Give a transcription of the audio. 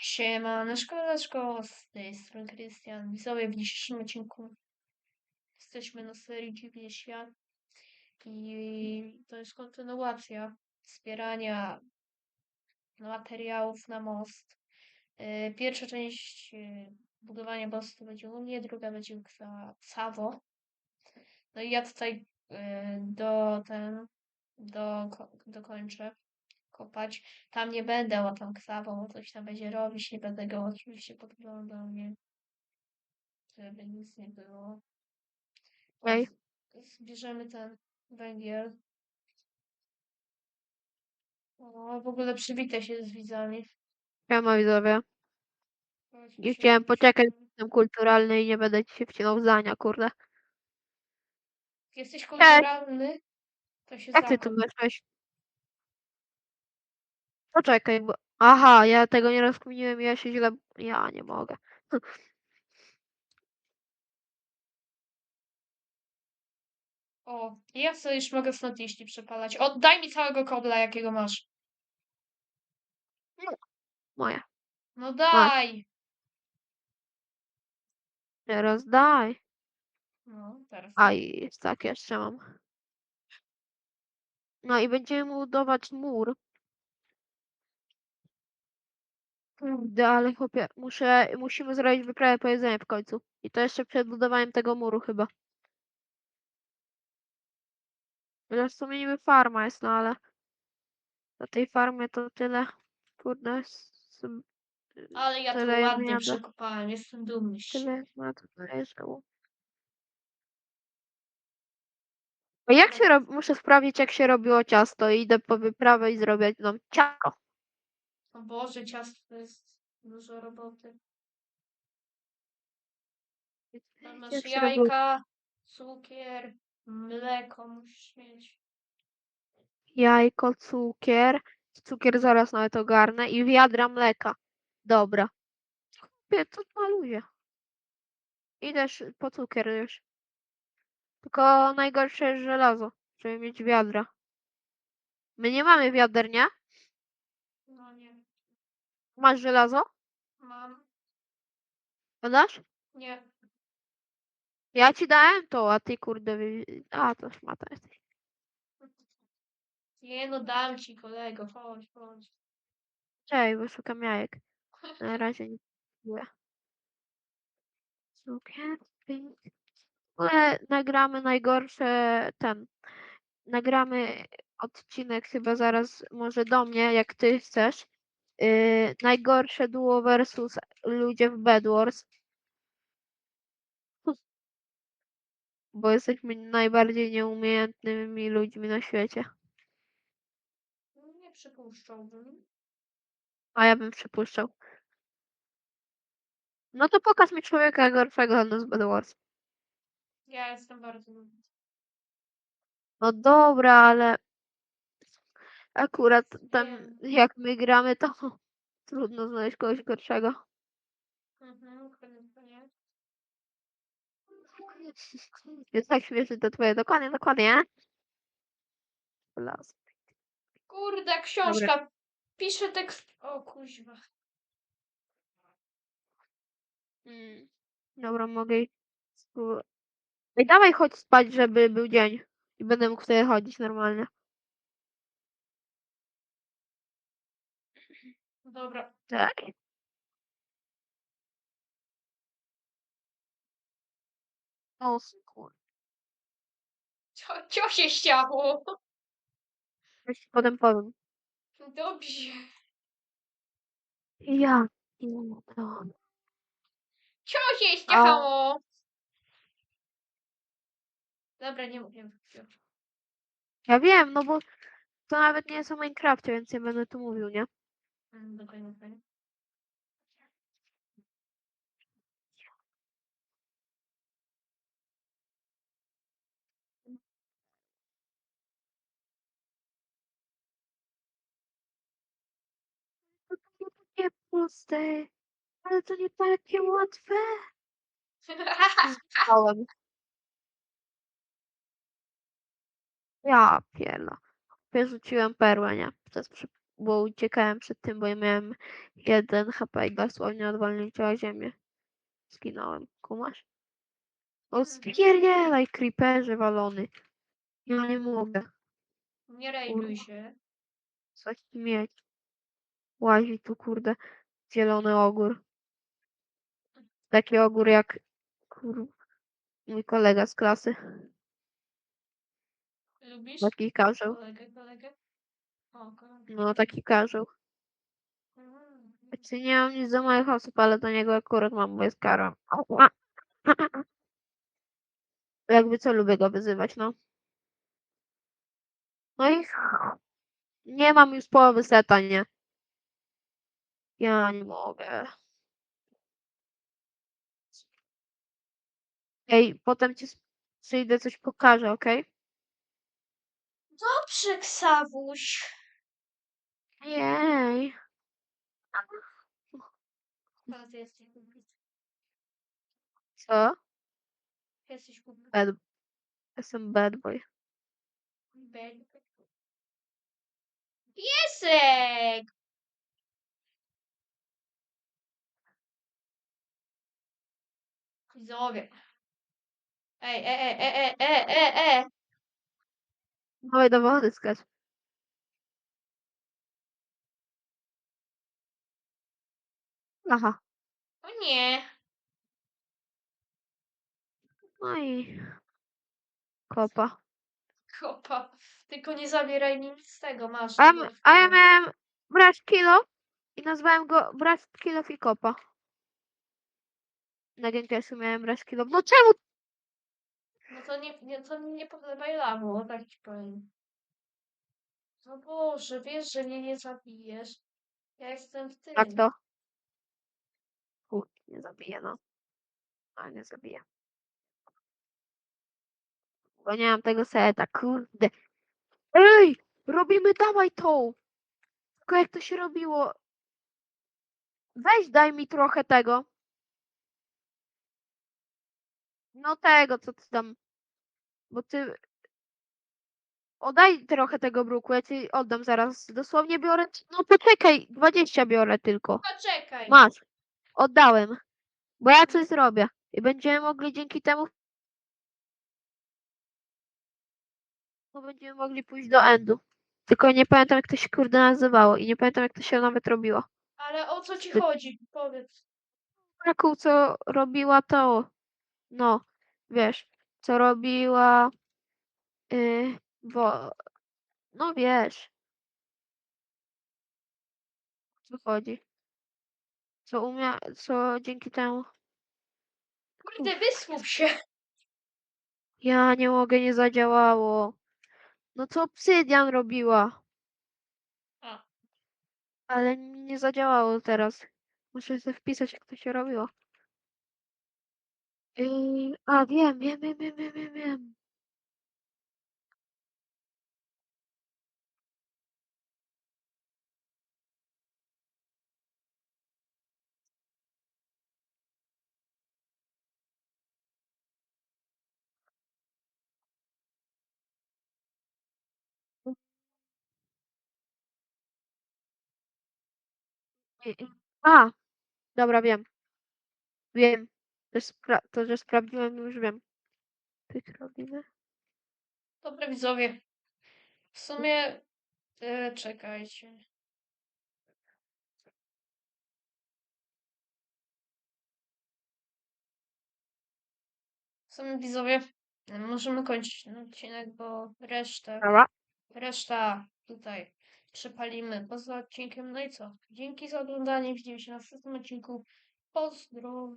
Siema, szkoleczko, z tej strony Krystian. Widzowie, w dzisiejszym odcinku jesteśmy na serii Dziwny Świat i to jest kontynuacja wspierania materiałów na most. Yy, Pierwsza część yy, budowania mostu będzie u mnie, druga będzie Ksa- Savo. No i ja tutaj yy, do ten, do, dokończę kopać. Tam nie będę łapał ksawą, coś tam będzie robić, nie będę go oczywiście podglądał, nie. Żeby nic nie było. Z- Zbierzemy ten węgiel. O, w ogóle przywitaj się z widzami. Siema widzowie. Chodź, Nie chciałem poczekać, jestem kulturalny i nie będę ci się wcinał w zdania, kurde. Jesteś kulturalny, to się Jak ty tu weszłeś? Poczekaj, bo... Aha, ja tego nie rozkminiłem, ja się źle... Ja nie mogę. O, ja sobie już mogę liści przepalać. Oddaj mi całego kobla, jakiego masz. Moja. No daj! Teraz daj. No, teraz. A i jest tak, jeszcze mam. No i będziemy budować mur. Kurde, ale chłopie, muszę, musimy zrobić wyprawę po jedzenie w końcu. I to jeszcze przed budowaniem tego muru chyba. Chociaż w sumie niby farma jest, no ale na tej farmie to tyle. Kurde, s- Ale ja to tyle ładnie jadę. przekopałem, jestem dumny z siebie. Tyle ma żyło. A jak się robi? Muszę sprawdzić, jak się robiło ciasto. Idę po wyprawę i zrobię nam ciasto. O Boże, ciasto to jest dużo roboty. Tam masz Jak się jajka, cukier, mleko musisz mieć. jajko, cukier. Cukier zaraz nawet ogarnę i wiadra mleka. Dobra. Kupię to luzie. Idę sz- po cukier już. Tylko najgorsze jest żelazo, żeby mieć wiadra. My nie mamy wiader, nie? Masz żelazo? mam. Podasz? Nie. Ja ci dałem to, a ty kurde wy... A, to szmata jesteś. Nie no, dam ci kolego, chodź, chodź. Czekaj, bo szukam jajek. Na razie nie. W ogóle nagramy najgorsze ten. Nagramy odcinek chyba zaraz może do mnie, jak ty chcesz. Yy, najgorsze duo versus ludzie w Bed Wars. Bo jesteśmy najbardziej nieumiejętnymi ludźmi na świecie. Nie przypuszczałbym. A ja bym przypuszczał. No to pokaż mi człowieka gorszego w Bed Wars. Ja jestem bardzo. No dobra, ale akurat tam jak my gramy, to trudno znaleźć kogoś gorszego. Mhm. Jest tak śmieszne to twoje. Dokładnie, dokładnie. Las. Kurde, książka. Piszę tekst. O kuźwa. Mm. Dobra, mogę iść. Ej, dawaj chodź spać, żeby był dzień. I będę mógł wtedy chodzić normalnie. Dobra. Tak? O, kur... Co, co się stało? Ja ci potem powiem. Dobrze. Ja. no to- Co się stało? Dobra, nie mówię. Ja wiem, no bo to nawet nie jest o Minecrafcie, więc nie będę tu mówił, nie? Mm, Dokładnie, dokładnie. To nie takie proste, ale to nie takie łatwe. Ja pierno. Wyrzuciłem perłę, nie? Przez przypadek. Bo uciekałem przed tym, bo ja miałem jeden HP i dosłownie od walnięcia o ziemię. Skinąłem, kumasz? O spierdzielaj, creeperze walony. Ja nie mogę. Nie rejduj się. Coś mieć. Łazi tu, kurde, zielony ogór. Taki ogór jak, kur... mój kolega z klasy. Lubisz? Taki karzeł. Kolegę, kolegę? No, taki karzeł. Mm. Znaczy nie mam nic do moich osób, ale do niego akurat mam, bo jest karą. Jakby co, lubię go wyzywać, no. No i nie mam już połowy seta, nie? Ja nie mogę. Ej, potem ci przyjdę, coś pokażę, okej? Dobrze, Ksawuś. Jej. Ale ty jesteś głupi. Co? Bad... Jestem bad boy. Bel- Piesek! Widzowie. Ej, e, e, e, e, e, e, e. Dawaj do wody skacz. Aha. O nie. No i... Kopa. Kopa. Tylko nie zabieraj mi nic z tego, masz. A ja, m- a ja miałem brać kilo i nazwałem go brać kilo i kopa. Na Genkesu miałem brać kilo. No czemu? No to nie, nie, to nie podlewaj lamu, tak ci powiem. No Boże, wiesz, że mnie nie zabijesz. Ja jestem w tym. Jak to? Kurde, nie zabiję, no. A nie zabiję. Bo nie mam tego seta, kurde. Ej! Robimy, dawaj tą! Tylko jak to się robiło? Weź daj mi trochę tego. No tego, co ty tam... Bo ty... Oddaj trochę tego bruku, ja ci oddam zaraz. Dosłownie biorę... No poczekaj, 20 biorę tylko. Poczekaj. Masz. Oddałem. Bo ja coś zrobię. I będziemy mogli dzięki temu... Będziemy mogli pójść do endu. Tylko nie pamiętam jak to się kurde nazywało i nie pamiętam jak to się nawet robiło. Ale o co ci Ty- chodzi? Powiedz. Braku, co robiła to... No, wiesz, co robiła... Yy, bo... No wiesz. O co chodzi. Co umia... Co dzięki temu... Kurde, wysłuch się. Ja nie mogę, nie zadziałało. No co obsydian robiła? A. Ale mi nie zadziałało teraz. Muszę sobie wpisać, jak to się robiło. Yy, a wiem, wiem, wiem, wiem, wiem, wiem, A, dobra, wiem. Wiem. To, spra- to, że sprawdziłem, już wiem. Pyk robimy. Dobra, widzowie. W sumie... E, czekajcie. W sumie, widzowie, możemy kończyć ten odcinek, bo resztę... Dobra. Reszta tutaj przepalimy poza odcinkiem. No i co? Dzięki za oglądanie. Widzimy się na następnym odcinku. Pozdro.